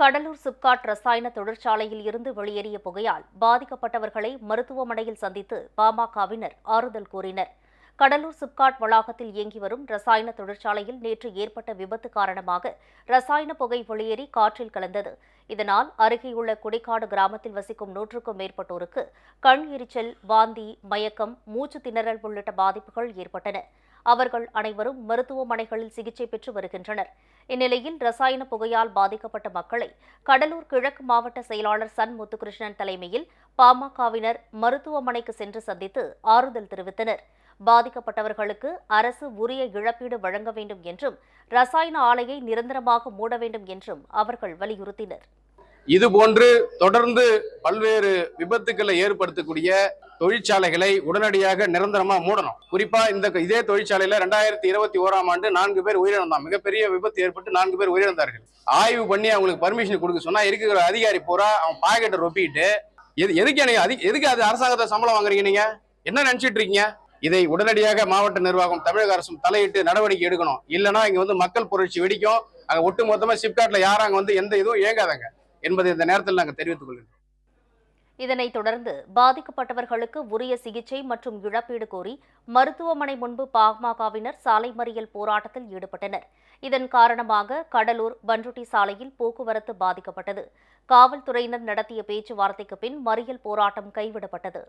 கடலூர் சிப்காட் ரசாயன தொழிற்சாலையில் இருந்து வெளியேறிய புகையால் பாதிக்கப்பட்டவர்களை மருத்துவமனையில் சந்தித்து பாமகவினர் ஆறுதல் கூறினர். கடலூர் சிப்காட் வளாகத்தில் இயங்கி வரும் ரசாயன தொழிற்சாலையில் நேற்று ஏற்பட்ட விபத்து காரணமாக ரசாயன புகை வெளியேறி காற்றில் கலந்தது. இதனால் அருகேயுள்ள குடிக்காடு கிராமத்தில் வசிக்கும் நூற்றுக்கும் மேற்பட்டோருக்கு கண் எரிச்சல் வாந்தி மயக்கம் மூச்சு திணறல் உள்ளிட்ட பாதிப்புகள் ஏற்பட்டன. அவர்கள் அனைவரும் மருத்துவமனைகளில் சிகிச்சை பெற்று வருகின்றனர். இந்நிலையில் ரசாயன புகையால் பாதிக்கப்பட்ட மக்களை கடலூர் கிழக்கு மாவட்ட செயலாளர் சன் முத்துகிருஷ்ணன் தலைமையில் பாமகவினர் மருத்துவமனைக்கு சென்று சந்தித்து ஆறுதல் தெரிவித்தனர். பாதிக்கப்பட்டவர்களுக்கு அரசு உரிய இழப்பீடு வழங்க வேண்டும் என்றும் ரசாயன ஆலையை நிரந்தரமாக மூட வேண்டும் என்றும் அவர்கள் வலியுறுத்தினர். இது போன்று தொடர்ந்து பல்வேறு விபத்துக்களை ஏற்படுத்தக்கூடிய தொழிற்சாலைகளை உடனடியாக நிரந்தரமா மூடணும். குறிப்பா இந்த இதே தொழிற்சாலையில ரெண்டாயிரத்தி இருபத்தி ஓராம் ஆண்டு நான்கு பேர் உயிரிழந்தாங்க மிகப்பெரிய விபத்து ஏற்பட்டு நான்கு பேர் உயிரிழந்தார்கள். ஆய்வு பண்ணி அவங்களுக்கு பர்மிஷன் கொடுக்க சொன்னா இருக்கிற அதிகாரி பூரா அவன் பாக்கெட்டை ரொப்பிட்டு எது எதுக்கு எனக்கு எதுக்கு அது அரசாங்கத்தை சம்பளம் வாங்குறீங்க நீங்க? என்ன நினைச்சிட்டு இருக்கீங்க? இதை உடனடியாக மாவட்ட நிர்வாகம் தமிழக அரசும் தலையிட்டு நடவடிக்கை எடுக்கணும். இல்லைன்னா இங்க வந்து மக்கள் புரட்சி வெடிக்கும். அங்க ஒட்டு மொத்தமா சிப்காட்ல யாரும் அங்க வந்து எந்த இதுவும் இயங்காதாங்க என்பதை இந்த நேரத்தில் நாங்கள் தெரிவித்துக் கொள்கிறோம் இதனைத் தொடர்ந்து பாதிக்கப்பட்டவர்களுக்கு உரிய சிகிச்சை மற்றும் இழப்பீடு கோரி மருத்துவமனை முன்பு பாமகவினர் சாலை மறியல் போராட்டத்தில் ஈடுபட்டனர். இதன் காரணமாக கடலூர் பன்ருட்டி சாலையில் போக்குவரத்து பாதிக்கப்பட்டது. காவல்துறையினர் நடத்திய பேச்சுவார்த்தைக்கு பின் மறியல் போராட்டம் கைவிடப்பட்டது.